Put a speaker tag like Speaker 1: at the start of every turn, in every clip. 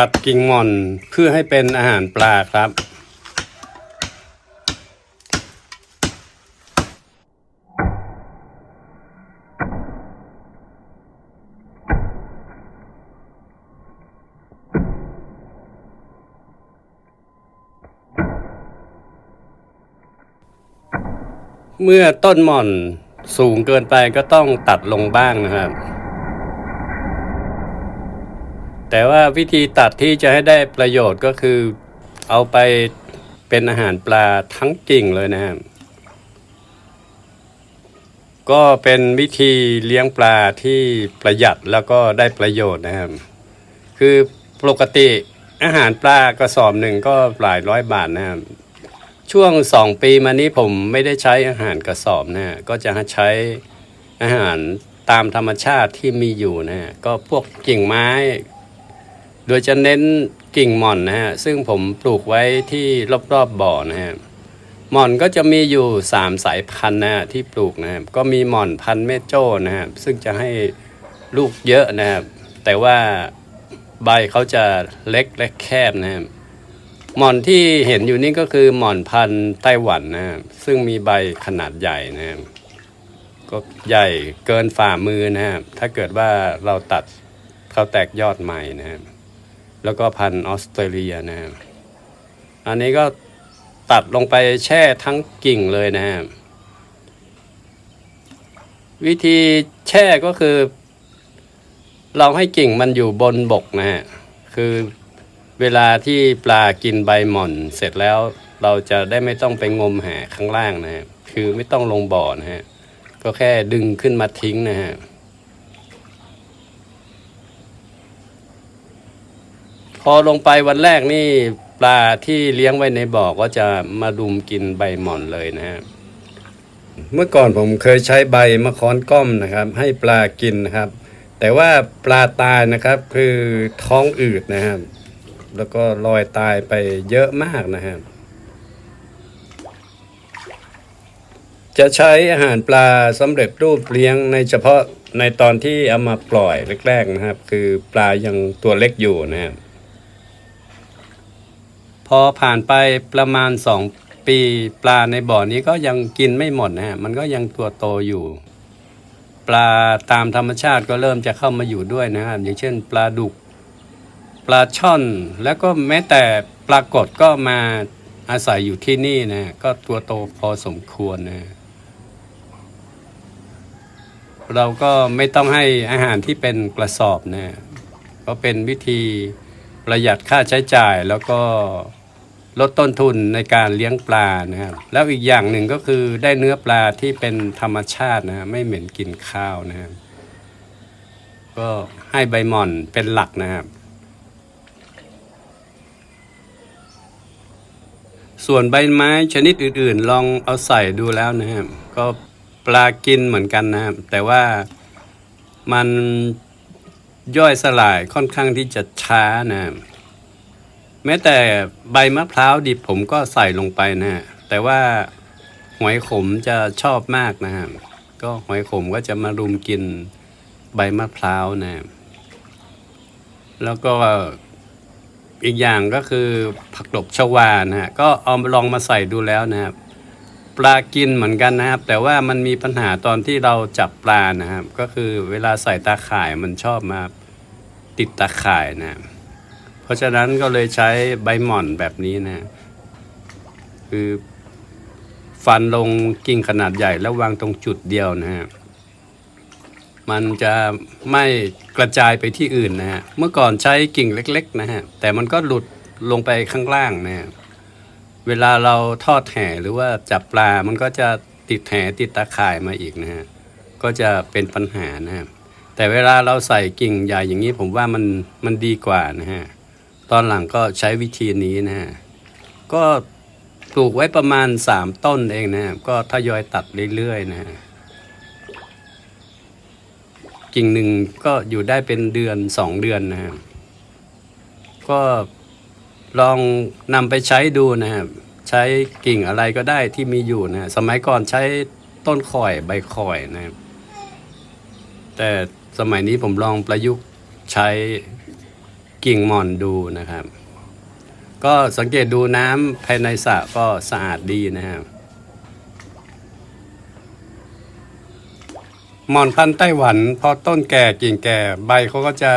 Speaker 1: ตัดกิ่งหม่อนเพื่อให้เป็นอาหารปลาครับ เมื่อต้นหม่อนสูงเกินไปก็ต้องตัดลงบ้างนะครับ แต่ว่าวิธีตัดที่จะให้ได้ประโยชน์ก็คือเอาไปเป็นอาหารปลาทั้งกิ่งเลยนะครับก็เป็นวิธีเลี้ยงปลาที่ประหยัดแล้วก็ได้ประโยชน์นะครับ คือปกติอาหารปลากระสอบหนึ่งก็หลายร้อยบาทนะครับ ช่วงสองปีมานี้ผมไม่ได้ใช้อาหารกระสอบนะก็จะใช้อาหารตามธรรมชาติที่มีอยู่นะฮะก็พวกกิ่งไม้ โดยจะเน้นกิ่งหม่อนนะฮะ ซึ่งผมปลูกไว้ที่รอบๆบบ่อนะฮะ หม่อนก็จะมีอยู่สามสายพันธุ์นะฮะที่ปลูกนะครับ ก็มีหม่อนพันธุ์เมโจ้นะครับซึ่งจะให้ลูกเยอะนะครับ แต่ว่าใบเขาจะเล็กและแคบนะครับหม่อนที่เห็นอยู่นี่ก็คือหม่อนพันธุ์ไต้หวันนะครับซึ่งมีใบขนาดใหญ่นะครับก็ใหญ่เกินฝ่ามือนะครับถ้าเกิดว่าเราตัดเขาแตกยอดใหม่นะครับ แล้วก็พันออสเตรเลียนะอันนี้ก็ตัดลงไปแช่ทั้งกิ่งเลยนะวิธีแช่ก็คือ เราให้กิ่งมันอยู่บนบกนะฮะคือเวลาที่ปลากินใบหม่อนเสร็จแล้วเราจะได้ไม่ต้องไปงมหาข้างล่างนะฮะคือไม่ต้องลงบ่อนะฮะก็แค่ดึงขึ้นมาทิ้งนะฮะ พอลงไปวันแรกนี่ปลาที่เลี้ยงไว้ในบ่อก็จะมาดุมกินใบหม่อนเลยนะฮะเมื่อก่อนผมเคยใช้ใบมะขอนก้อมนะครับ ให้ปลากินนะครับ แต่ว่าปลาตายนะครับคือท้องอืดนะครับ แล้วก็ลอยตายไปเยอะมากนะครับจะใช้อาหารปลาสำเร็จรูปเลี้ยงในเฉพาะในตอนที่เอามาปล่อยแรกๆนะครับ คือปลายังตัวเล็กอยู่นะครับ พอผ่านไปประมาณสองปีปลาในบ่อนี้ก็ยังกินไม่หมดนะฮะมันก็ยังตัวโตอยู่ ปลาตามธรรมชาติก็เริ่มจะเข้ามาอยู่ด้วยนะครับอย่างเช่น ปลาดุก ปลาช่อน แล้วก็แม้แต่ปลากดก็มาอาศัยอยู่ที่นี่นะก็ตัวโตพอสมควรนะเราก็ไม่ต้องให้อาหารที่เป็นกระสอบนะก็เป็นวิธี ประหยัดค่าใช้จ่ายแล้วก็ลดต้นทุนในการเลี้ยงปลานะครับแล้วอีกอย่างหนึ่งก็คือได้เนื้อปลาที่เป็นธรรมชาตินะไม่เหม็นกินข้าวนะครับก็ให้ใบหม่อนเป็นหลักนะครับ ส่วนใบไม้ชนิดอื่นๆ ลองเอาใส่ดูแล้วนะครับ ก็ปลากินเหมือนกันนะครับ แต่ว่ามัน ย่อยสลายค่อนข้างที่จะช้านะ แม้แต่ใบมะพร้าวดิบผมก็ใส่ลงไปนะ แต่ว่าหอยขมจะชอบมากนะครับก็หอยขมก็จะมารุมกินใบมะพร้าวนะ แล้วก็อีกอย่างก็คือผักดกชวานะฮะก็เอาลองมาใส่ดูแล้วนะครับ ปลากินเหมือนกันนะครับ แต่ว่ามันมีปัญหาตอนที่เราจับปลานะครับ ก็คือเวลาใส่ตาข่ายมันชอบมาติดตาข่ายนะ เพราะฉะนั้นก็เลยใช้ใบหม่อนแบบนี้นะ คือฟันลงกิ่งขนาดใหญ่แล้ววางตรงจุดเดียวนะฮะมันจะไม่กระจายไปที่อื่นนะฮะ เมื่อก่อนใช้กิ่งเล็ก ๆ นะฮะ แต่มันก็หลุดลงไปข้างล่างนะฮะ เวลาเราทอดแห่หรือว่าจับปลา มันก็จะติดแห่ติดตาข่ายมาอีกนะฮะ ก็จะเป็นปัญหานะฮะ แต่เวลาเราใส่กิ่งใหญ่อย่างนี้ผมว่ามันมันดีกว่านะฮะ ตอนหลังก็ใช้วิธีนี้นะฮะ ก็ปลูกไว้ประมาณสามต้นเองนะฮะก็ทยอยตัดเรื่อยๆนะฮะกิ่งหนึ่งก็อยู่ได้เป็นเดือนสองเดือนนะฮะก็ ลองนำไปใช้ดูนะครับ ใช้กิ่งอะไรก็ได้ที่มีอยู่นะสมัยก่อนใช้ต้นข่อยใบข่อยนะครับ แต่สมัยนี้ผมลองประยุกต์ใช้กิ่งหม่อนดูนะครับ ก็สังเกตดูน้ำภายในสระก็สะอาดดีนะครับหมอนพันธุ์ไต้หวันพอต้นแก่กิ่งแก่ใบเขาก็จะ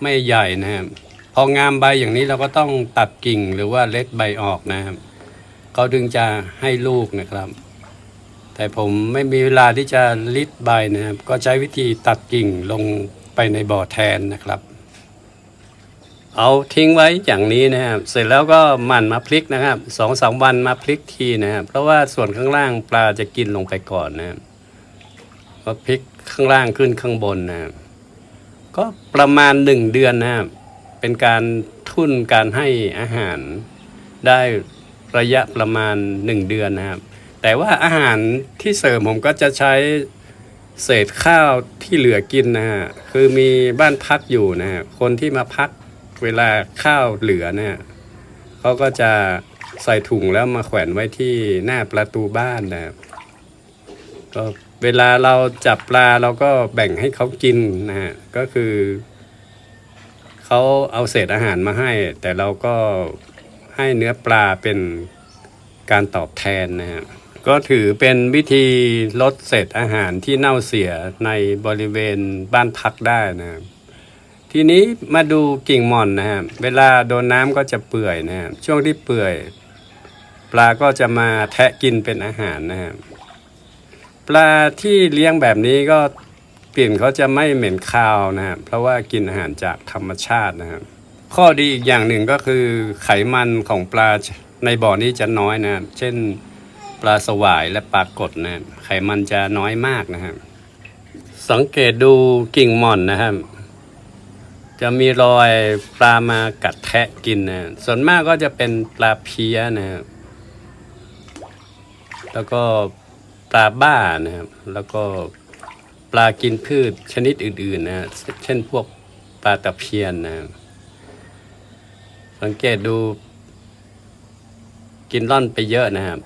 Speaker 1: ไม่ใหญ่นะครับ พองามใบอย่างนี้เราก็ต้องตัดกิ่งหรือว่าเล็ดใบออกนะครับเขาถึงจะให้ลูกนะครับ แต่ผมไม่มีเวลาที่จะลิดใบนะครับ ก็ใช้วิธีตัดกิ่งลงไปในบ่อแทนนะครับ เอาทิ้งไว้อย่างนี้นะครับ เสร็จแล้วก็หมั่นมาพลิกนะครับสองสามวันมาพลิกทีนะครับ เพราะว่าส่วนข้างล่างปลาจะกินลงไปก่อนนะครับก็พลิกข้างล่างขึ้นข้างบนนะครับก็ประมาณหนึ่งเดือนนะครับ เป็นการทุ่นการให้อาหารได้ระยะประมาณหนึ่งเดือนนะครับ แต่ว่าอาหารที่เสริมผมก็จะใช้เศษข้าวที่เหลือกินนะฮะคือมีบ้านพักอยู่นะฮะคนที่มาพักเวลาข้าวเหลือเนี่ยเขาก็จะใส่ถุงแล้วมาแขวนไว้ที่หน้าประตูบ้านนะครับก็เวลาเราจับปลาเราก็แบ่งให้เขากินนะฮะก็คือ เขาเอาเศษอาหารมาให้ แต่เราก็ให้เนื้อปลาเป็นการตอบแทนนะฮะก็ถือเป็นวิธีลดเศษอาหารที่เน่าเสียในบริเวณบ้านพักได้นะครับทีนี้มาดูกิ่งหม่อนนะครับเวลาโดนน้ำก็จะเปื่อยนะครับช่วงที่เปื่อย ปลาก็จะมาแทะกินเป็นอาหารนะครับปลาที่เลี้ยงแบบนี้ก็ กลิ่นเขาจะไม่เหม็นคาวนะครับเพราะว่ากินอาหารจากธรรมชาตินะครับข้อดีอีกอย่างหนึ่งก็คือไขมันของปลาในบ่อนี้จะน้อยนะครับเช่นปลาสวายและปลากดนะไขมันจะน้อยมากนะครับสังเกตดูกิ่งหม่อนนะครับจะมีรอยปลามากัดแทะกินนะส่วนมากก็จะเป็นปลาเพี้ยนะครับแล้วก็ปลาบ้านะครับแล้วก็ ปลากินพืชชนิดอื่นๆนะเช่นพวกปลาตะเพียนนะสังเกตดู กินร่อนไปเยอะนะครับ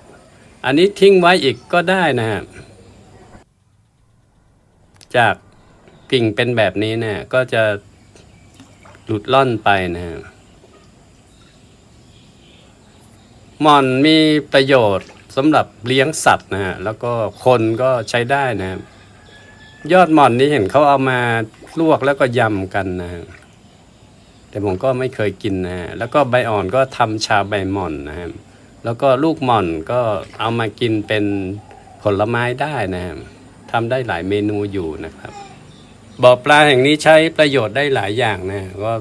Speaker 1: อันนี้ทิ้งไว้อีกก็ได้นะครับจากกิ่งเป็นแบบนี้เนี่ยก็จะหลุดล่อนไปนะครับหม่อนมีประโยชน์สำหรับเลี้ยงสัตว์นะฮะแล้วก็คนก็ใช้ได้นะครับ ยอดหม่อนนี้เห็นเขาเอามาลวกแล้วก็ยำกันนะแต่ผมก็ไม่เคยกินนะฮะแล้วก็ใบอ่อนก็ทำชาใบหม่อนนะครับแล้วก็ลูกหม่อนก็เอามากินเป็นผลไม้ได้นะครับทำได้หลายเมนูอยู่นะครับบ่อปลาแห่งนี้ใช้ประโยชน์ได้หลายอย่างนะก็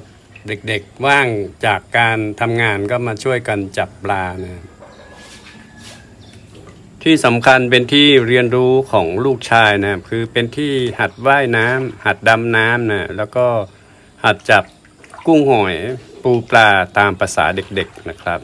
Speaker 1: เด็กๆว่างจากการทำงานก็มาช่วยกันจับปลานะ ที่สำคัญเป็นที่เรียนรู้ของลูกชายนะคือเป็นที่หัดว่ายน้ำหัดดำน้ำนะแล้วก็หัดจับกุ้งหอยปูปลาตามภาษาเด็กๆนะครับ